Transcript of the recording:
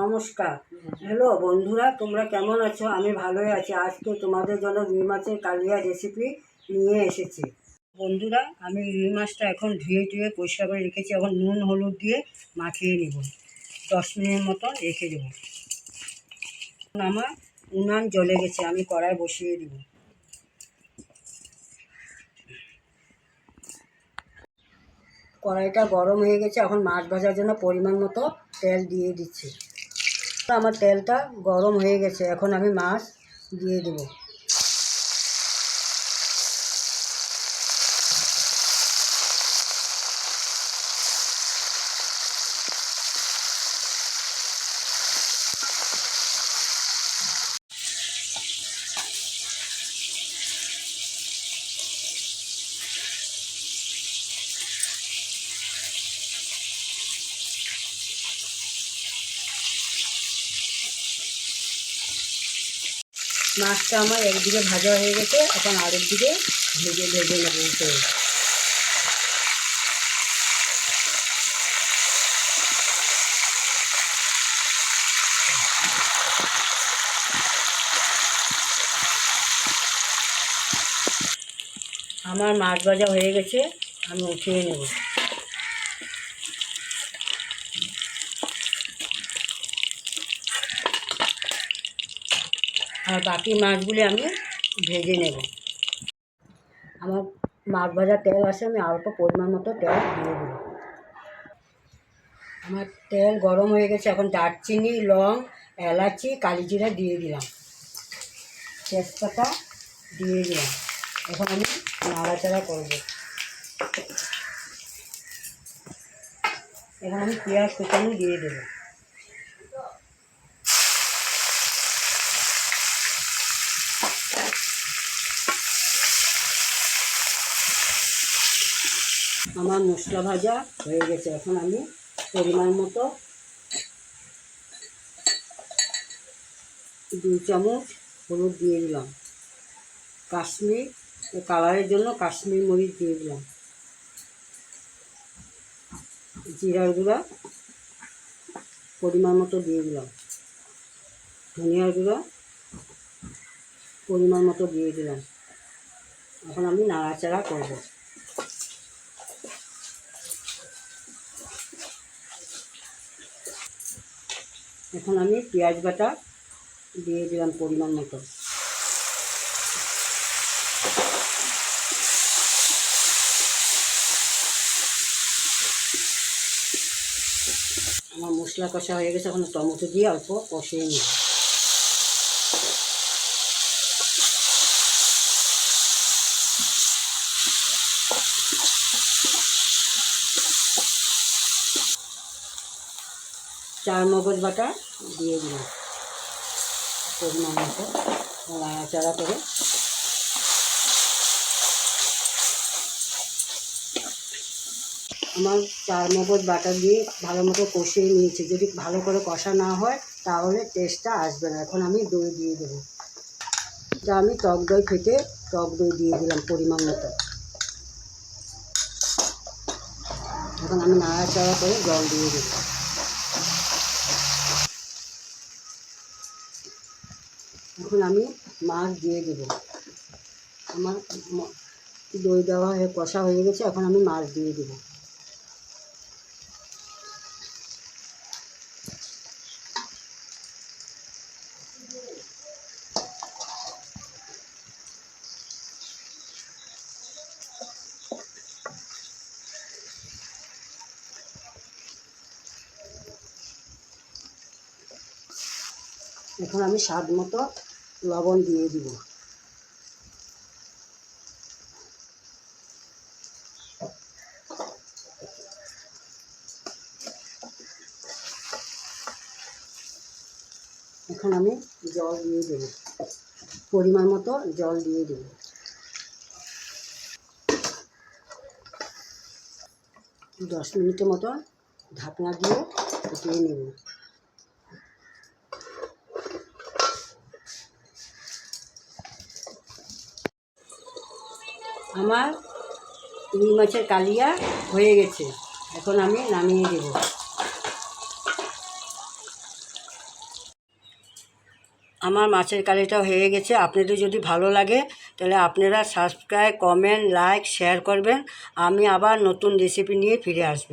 নমস্কার। হ্যালো বন্ধুরা তোমরা কেমন আছো? আমি ভালোই আছি। আজকে তোমাদের জন্য রুই মাছের কালিয়া রেসিপি নিয়ে এসেছি। বন্ধুরা আমি রুই মাছটা এখন ধুয়ে ধুয়ে পরিষ্কার করে রেখেছি। এখন নুন হলুদ দিয়ে মাখিয়ে নেব। দশ মিনিট মতো রেখে দেবো। আমার উনান জ্বলে গেছে আমি কড়াই বসিয়ে দেব। কড়াইটা গরম হয়ে গেছে। এখন মাছ ভাজার জন্য পরিমাণ মতো তেল দিয়ে দিচ্ছি। আমার তেলটা গরম হয়ে গেছে এখন আমি মাছ দিয়ে দেবো। মাছটা আমার একদিকে ভাজা হয়ে গেছে, এখন আরেক দিকে ভেজে ভেজে নেব আমার মাছ ভাজা হয়ে গেছে, আমি উঠিয়ে নেব। আর বাকি মাছগুলি আমি ভেজে নেব। আমার মাছ ভাজার তেল আছে, আমি অল্প পরিমাণ মতো তেল দিয়ে দেব। আমার তেল গরম হয়ে গেছে, এখন দারচিনি, লং, এলাচি, কালিজিরা দিয়ে দিলাম। তেজপাতা দিয়ে দিলাম। এখন আমি নাড়াচাড়া করব। এখন আমি পেঁয়াজ কুচানো দিয়ে দেবো। আমার মশলা ভাজা হয়ে গেছে এখন আমি পরিমাণ মতো দুই চামচ হলুদ দিয়ে দিলাম। কাশ্মীর, কালারের জন্য কাশ্মীর মরিচ দিয়ে দিলাম। জিরার গুঁড়া পরিমাণ মতো দিয়ে দিলাম। ধনিয়ার গুঁড়া পরিমাণ মতো দিয়ে দিলাম। এখন আমি নাড়াচাড়া করব। এখন আমি পেঁয়াজ বাটা দিয়ে দিলাম পরিমাণ মতো। আমার মশলা কষা হয়ে গেছে, এখন টমেটো দিয়ে অল্প কষিয়ে নিই। চার মগজ বাটা দিয়ে দিলাম। পরিমাণ মতো নাড়াচাড়া করে। আমার চার মগজ বাটা দিয়ে ভালো মতো কষিয়ে নিয়েছি। যদি ভালো করে কষা না হয়, তাহলে টেস্টটা আসবে না। এখন আমি দই দিয়ে দেবো। এটা আমি টক দই ফেটে টক দই দিয়ে দিলাম পরিমাণ মতো। এখন আমি নাড়াচাড়া করে জল দিয়ে দেবো এখন আমি মাছ দিয়ে দেব। আমার দই দেওয়া হয়ে, কষা হয়ে গেছে, এখন আমি মাছ দিয়ে দেব। এখন আমি স্বাদ মতো লবণ দিয়ে দিব। এখন আমি জল দিয়ে দেব। পরিমাণ মতো জল দিয়ে দেব। দশ মিনিটের মতো ঢাকনা দিয়ে ফুটিয়ে নেব। আমার রুই মাছের কালিয়া হয়ে গেছে। এখন আমি নামিয়ে দেব। আমার মাছের কালিটা হয়ে গেছে। আপনাদের যদি ভালো লাগে, তাহলে আপনারা সাবস্ক্রাইব কমেন্ট লাইক শেয়ার করবেন। আমি আবার নতুন রেসিপি নিয়ে ফিরে আসব।